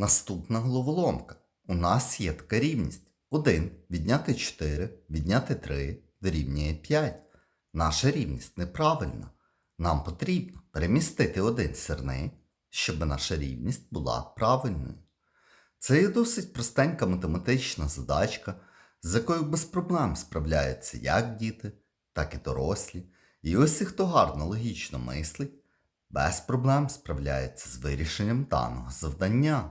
Наступна головоломка. У нас є така рівність. 1 відняти 4, відняти 3 дорівнює 5. Наша рівність неправильна. Нам потрібно перемістити один сірник, щоб наша рівність була правильною. Це є досить простенька математична задачка, з якою без проблем справляються як діти, так і дорослі. І ось хто гарно логічно мислить, без проблем справляється з вирішенням даного завдання.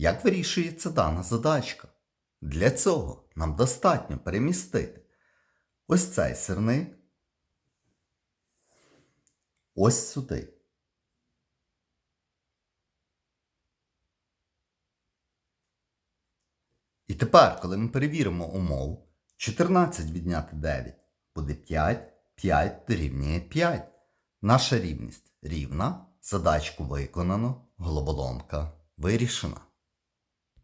Як вирішується дана задачка? Для цього нам достатньо перемістити ось цей сирник ось сюди. І тепер, коли ми перевіримо умову, 14 відняти 9 буде 5, 5 дорівнює 5. Наша рівність рівна, задачку виконано, головоломка вирішена.